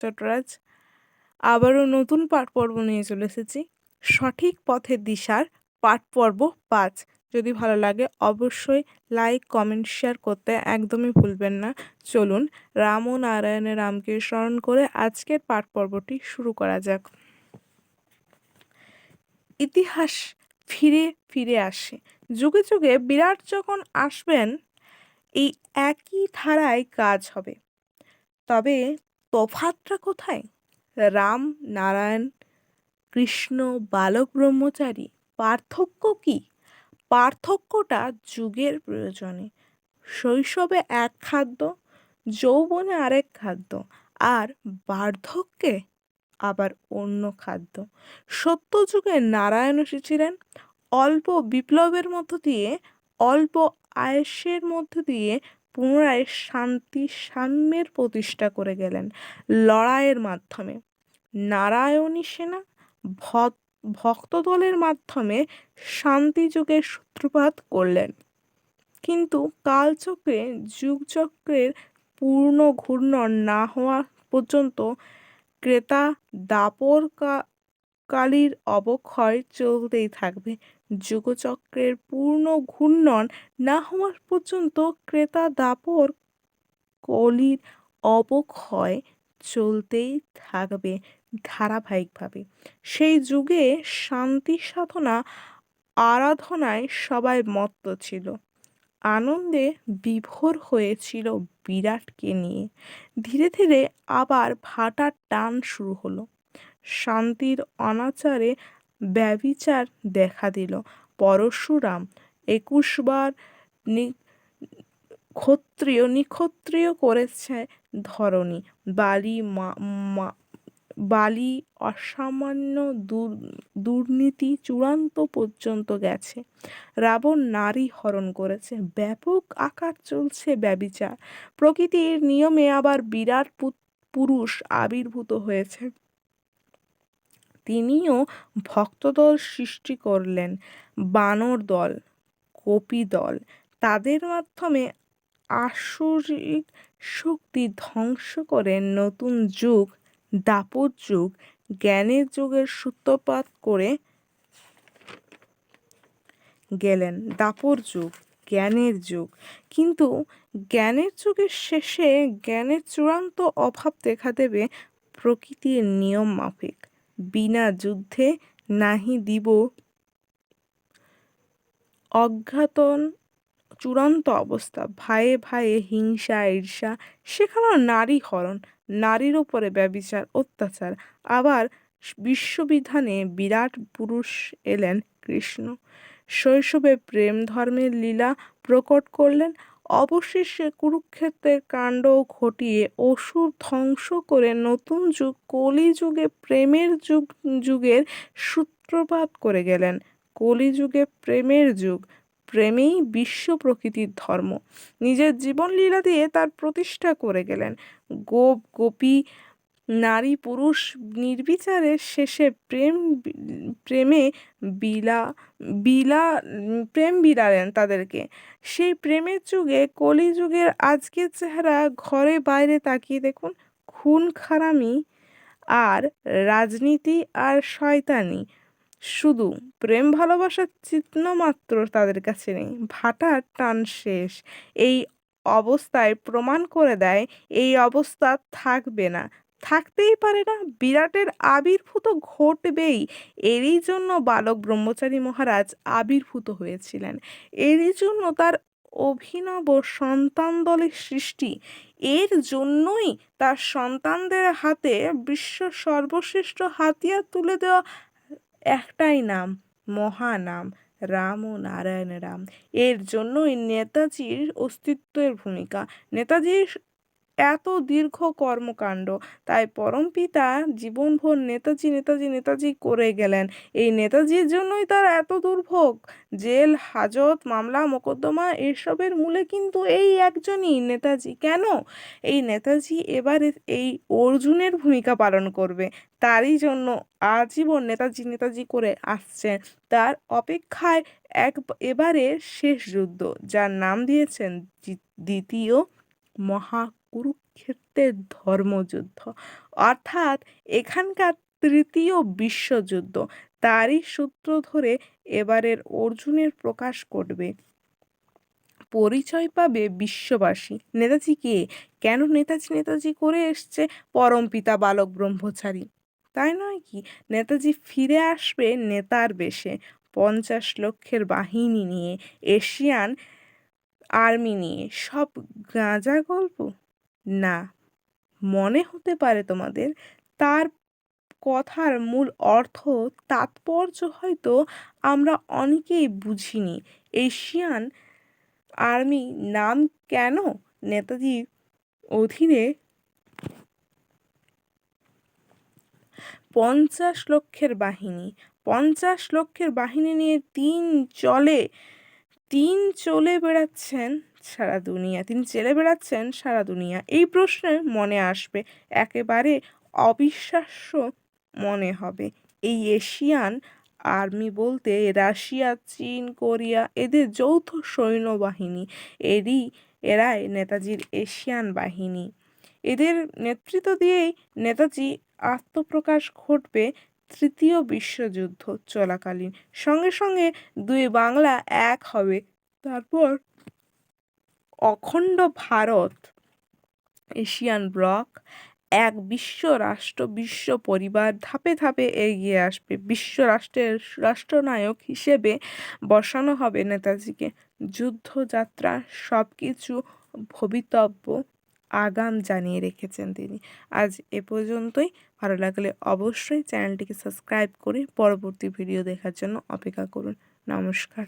চট্টরাজ আবারও নতুন পাঠ পর্ব নিয়ে চলে এসেছি। সঠিক পথের দিশার পাঠ পর্ব পাঁচ। যদি ভালো লাগে অবশ্যই লাইক, কমেন্ট, শেয়ার করতে একদমই ভুলবেন না। চলুন রাম ও নারায়ণের রামকে স্মরণ করে আজকের পাঠ পর্বটি শুরু করা যাক। ইতিহাস ফিরে ফিরে আসে। যুগে যুগে বিরাট যখন আসবেন, এই একই ধারায় কাজ হবে। তবে তফাতটা কোথায়? রাম, নারায়ণ, কৃষ্ণ, বালক, ব্রহ্মচারী, পার্থক্য কি? পার্থক্যটা যুগের প্রয়োজনে। শৈশবে এক খাদ্য, যৌবনে আরেক খাদ্য, আর বার্ধক্যে আবার অন্য খাদ্য। সত্য যুগে নারায়ণ এসেছিলেন। অল্প বিপ্লবের মধ্য দিয়ে, অল্প আয়েসের মধ্য দিয়ে পুনরায় শান্তি সাম্যের প্রতিষ্ঠা করে গেলেন লড়াইয়ের মাধ্যমে। নারায়ণী সেনা ভক্তদলের মাধ্যমে শান্তিযুগের সূত্রপাত করলেন। কিন্তু কালচক্রে যুগচক্রের পূর্ণ ঘূর্ণন না হওয়া পর্যন্ত ক্রেতা দাপর কালীর অবক্ষয় চলতেই থাকবে। যুগচক্রের পূর্ণ ঘূর্ণন না হওয়া পর্যন্ত ক্রেতা দাপর কলির অবক্ষয় চলতেই থাকবে ধারাবাহিকভাবে। সেই যুগে শান্তি সাধনা আরাধনায় সবাই মত্ত ছিল। আনন্দে বিভোর হয়েছিল বিরাটকে নিয়ে। ধীরে ধীরে আবার ভাটার টান শুরু হলো। শান্তির অনাচারে ব্যবিচার দেখা দিল। পরশুরাম একুশবার ক্ষত্রিয়, নিক্ষত্রিয় করেছে ধরণী। বালি মা বালি অসামান্য দুর্নীতি চূড়ান্ত পর্যন্ত গেছে। রাবণ নারী হরণ করেছে। ব্যাপক আকার চলছে ব্যবিচার প্রকৃতির নিয়মে আবার বিরাট পুরুষ আবির্ভূত হয়েছে। তিনিও ভক্তদল সৃষ্টি করলেন, বানর দল, কপি দল। তাদের মাধ্যমে আসরিক শক্তি ধ্বংস করে নতুন যুগ দাপর যুগ, জ্ঞানের যুগের সূত্রপাত করে গেলেন। দাপর যুগ, জ্ঞানের যুগ। কিন্তু জ্ঞানের যুগের শেষে জ্ঞানের চূড়ান্ত অভাব দেখা দেবে প্রকৃতির নিয়ম মাফিক। বিনা যুদ্ধে নাহি দিব। অজ্ঞাতন চূড়ান্ত অবস্থা ভাইয়ে ভাইয়ে হিংসা, ঈর্ষা, সেখানেও নারী হরণ, নারীর ওপরে ব্যবিচার অত্যাচার। আবার বিশ্ববিধানে বিরাট পুরুষ এলেন কৃষ্ণ। শৈশবে প্রেম ধর্মের লীলা প্রকট করলেন অবশেষে কুরুক্ষেত্রের কাণ্ড ঘটিয়ে অসুর ধ্বংস করে নতুন যুগ কলিযুগে প্রেমের যুগ, যুগের সূত্রপাত করে গেলেন। কলিযুগে প্রেমের যুগ, প্রেমেই বিশ্ব প্রকৃতির ধর্ম। নিজের জীবনলীলা দিয়ে তার প্রতিষ্ঠা করে গেলেন। গোপ, গোপী নারী পুরুষ নির্বিচারে শেষে প্রেম প্রেমে বিলা বিলা, প্রেম বিলালেন তাদেরকে। সেই প্রেমের যুগে, কলিযুগের আজকের চেহারা ঘরে বাইরে তাকিয়ে দেখুন খুন খারামি আর রাজনীতি আর শয়তানি। শুধু প্রেম ভালোবাসার চিহ্ন মাত্র তাদের কাছে নেই ভাটার টান শেষ। এই অবস্থায় প্রমাণ করে দেয়, এই অবস্থা থাকবে না। থাকতেই পারে না। বিরাটের আবির্ভূত ঘটবেই। এরই জন্য বালক ব্রহ্মচারী মহারাজ আবির্ভূত হয়েছিলেন। এরই জন্য তার অভিনব সন্তান দলের সৃষ্টি। এর জন্যই তার সন্তানদের হাতে বিশ্ব সর্বশ্রেষ্ঠ হাতিয়ার তুলে দেওয়া একটাই নাম মহানাম রাম ও নারায়ণ রাম। এর জন্যই নেতাজির অস্তিত্বের ভূমিকা। নেতাজির এত দীর্ঘ কর্মকাণ্ড। তাই পরমপিতা জীবনভর নেতাজি নেতাজি নেতাজি করে গেলেন। এই নেতাজির জন্যই তার এত দুর্ভোগ। জেল, হাজত, মামলা, মোকদ্দমা এসবের মূলে কিন্তু এই একজনই নেতাজি। কেন? এই নেতাজি এবারে এই অর্জুনের ভূমিকা পালন করবে। তারই জন্য আজীবন নেতাজি নেতাজি করে আসছেন। তার অপেক্ষায় এক এবারে শেষ যুদ্ধ, যার নাম দিয়েছেন দ্বিতীয় মহা কুরুক্ষেত্র সার্বভৌমত্বের ধর্মযুদ্ধ। অর্থাৎ এখানকার তৃতীয় বিশ্বযুদ্ধ, তারই সূত্র ধরে এবারের অর্জুনের প্রকাশ করবে পরিচয় পাবে বিশ্ববাসী। নেতাজি কে? কেন নেতাজি নেতাজি করে এসছে পরমপিতা বালক ব্রহ্মচারী? তাই নয় কি? নেতাজি ফিরে আসবে নেতার বেশে। পঞ্চাশ লক্ষের বাহিনী নিয়ে, এশিয়ান আর্মি নিয়ে। সব গাঁজা গল্প? না, মনে হতে পারে তোমাদের, তার কথার মূল অর্থ তাৎপর্য হয়তো আমরা অনেকেই বুঝিনি। এশিয়ান আর্মি নাম কেন নেতাজির অধীনে পঞ্চাশ লক্ষের বাহিনী? পঞ্চাশ লক্ষের বাহিনী নিয়ে তিন চলে তিন চলে বেড়াচ্ছেন সারা দুনিয়া। তিনি চেলে বেড়াচ্ছেন সারা দুনিয়া। এই প্রশ্নে মনে আসবে, একেবারে অবিশ্বাস্য মনে হবে। এই এশিয়ান আর্মি বলতে রাশিয়া, চীন, কোরিয়া, এদের যৌথ সৈন্যবাহিনী। এরই, এরাই নেতাজির এশিয়ান বাহিনী। এদের নেতৃত্ব দিয়েই নেতাজি আত্মপ্রকাশ ঘটবে তৃতীয় বিশ্বযুদ্ধ চলাকালীন। সঙ্গে সঙ্গে দুই বাংলা এক হবে। তারপর অখণ্ড ভারত, এশিয়ান ব্লক, এক বিশ্ব রাষ্ট্র, বিশ্ব পরিবার ধাপে ধাপে এগিয়ে আসবে। বিশ্ব রাষ্ট্রের রাষ্ট্রনায়ক হিসেবে বসানো হবে নেতাজিকে। যুদ্ধযাত্রা সব কিছু ভবিতব্য আগাম জানিয়ে রেখেছেন তিনি। আজ এ পর্যন্তই। ভালো লাগলে অবশ্যই চ্যানেলটিকে সাবস্ক্রাইব করে পরবর্তী ভিডিও দেখার জন্য অপেক্ষা করুন। নমস্কার।